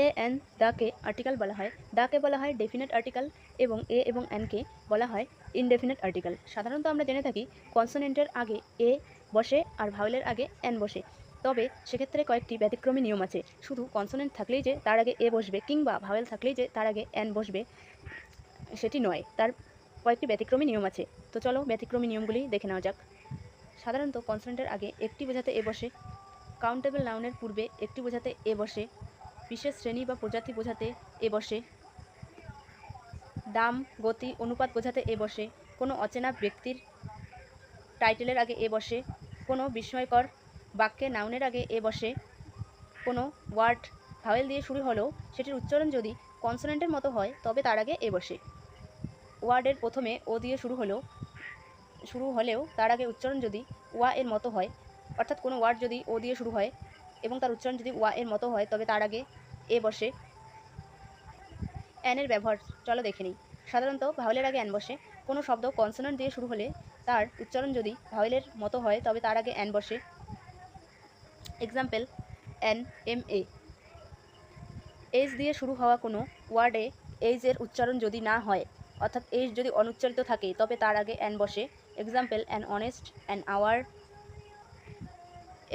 এ দা দাকে আর্টিকেল বলা হয় দাকে বলা হয় ডেফিনেট আর্টিকেল এবং এ এবং এনকে বলা হয় ইনডেফিনেট আর্টিকেল সাধারণত আমরা জেনে থাকি কনসোনেন্টের আগে এ বসে আর ভাওয়েলের আগে এন বসে তবে সেক্ষেত্রে কয়েকটি ব্যতিক্রমী নিয়ম আছে শুধু কনসোনেন্ট থাকলেই যে তার আগে এ বসবে কিংবা ভাওয়েল থাকলেই যে তার আগে এন বসবে সেটি নয় তার কয়েকটি ব্যতিক্রমী নিয়ম আছে তো চলো ব্যতিক্রমী নিয়মগুলি দেখে নেওয়া যাক সাধারণত কনসোনেন্টের আগে একটি বোঝাতে এ বসে কাউন্টেবল নাউনের পূর্বে একটি বোঝাতে এ বসে বিশেষ শ্রেণী বা প্রজাতি বোঝাতে এ বসে দাম গতি অনুপাত বোঝাতে এ বসে কোনো অচেনা ব্যক্তির টাইটেলের আগে এ বসে কোনো বিস্ময়কর বাক্যে নাউনের আগে এ বসে কোনো ওয়ার্ড ভাওয়েল দিয়ে শুরু হলেও সেটির উচ্চারণ যদি কনসোনেন্টের মতো হয় তবে তার আগে এ বসে ওয়ার্ডের প্রথমে ও দিয়ে শুরু হলেও শুরু হলেও তার আগে উচ্চারণ যদি ওয়া এর মতো হয় অর্থাৎ কোনো ওয়ার্ড যদি ও দিয়ে শুরু হয় এবং তার উচ্চারণ যদি ওয়া এর মতো হয় তবে তার আগে এ বসে অ্যানের ব্যবহার চলো দেখে নিই সাধারণত ভাওয়েলের আগে অ্যান বসে কোনো শব্দ কনসোনেন্ট দিয়ে শুরু হলে তার উচ্চারণ যদি ভাওয়েলের মতো হয় তবে তার আগে অ্যান বসে example an M A H দিয়ে শুরু হওয়া কোনো ওয়ার্ডে এইজের উচ্চারণ যদি না হয় অর্থাৎ এইচ যদি অনুচ্চারিত থাকে তবে তার আগে অ্যান বসে example an honest an hour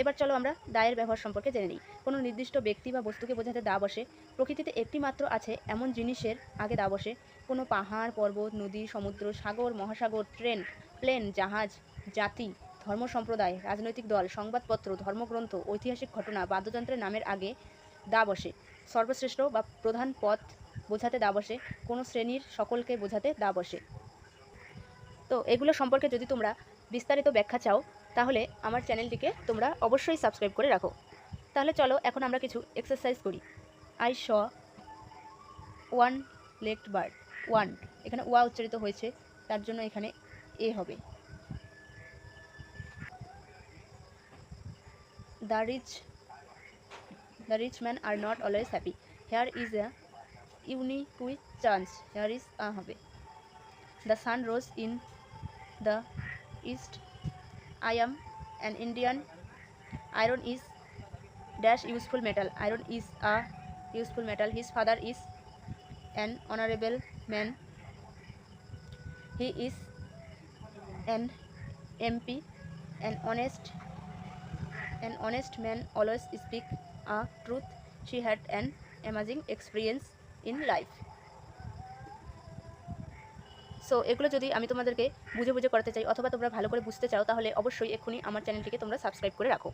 এবার চলো আমরা দায়ের ব্যবহার সম্পর্কে জেনে নিই কোনো নির্দিষ্ট ব্যক্তি বা বস্তুকে বোঝাতে দা বসে প্রকৃতিতে একটি মাত্র আছে এমন জিনিসের আগে দা বসে কোনো পাহাড় পর্বত নদী সমুদ্র সাগর মহাসাগর ট্রেন প্লেন জাহাজ জাতি ধর্ম সম্প্রদায় রাজনৈতিক দল সংবাদপত্র ধর্মগ্রন্থ ঐতিহাসিক ঘটনা বাদ্যযন্ত্রের নামের আগে দা বসে সর্বশ্রেষ্ঠ বা প্রধান পথ বোঝাতে দা বসে কোনো শ্রেণীর সকলকে বোঝাতে দা বসে তো এগুলো সম্পর্কে যদি তোমরা বিস্তারিত ব্যাখ্যা চাও তাহলে আমার চ্যানেলটিকে তোমরা অবশ্যই সাবস্ক্রাইব করে রাখো তাহলে চলো এখন আমরা কিছু এক্সারসাইজ করি I saw one legged bird one এখানে ওয়া উচ্চারিত হয়েছে তার জন্য এখানে এ হবে the rich the rich man are not always happy here is a unique chance here is a হবে the sun rose in the East. I am an Indian. Iron is dash useful metal. Iron is a useful metal. His father is an honorable man. He is an MP. An honest man always speaks a truth. She had an amazing experience in life. So এগুলো যদি আমি তোমাদেরকে বুঝে বুঝে করাতে চাই অথবা তোমরা ভালো করে বুঝতে চাও তাহলে অবশ্যই এক্ষুনি আমার চ্যানেলটিকে তোমরা সাবস্ক্রাইব করে রাখো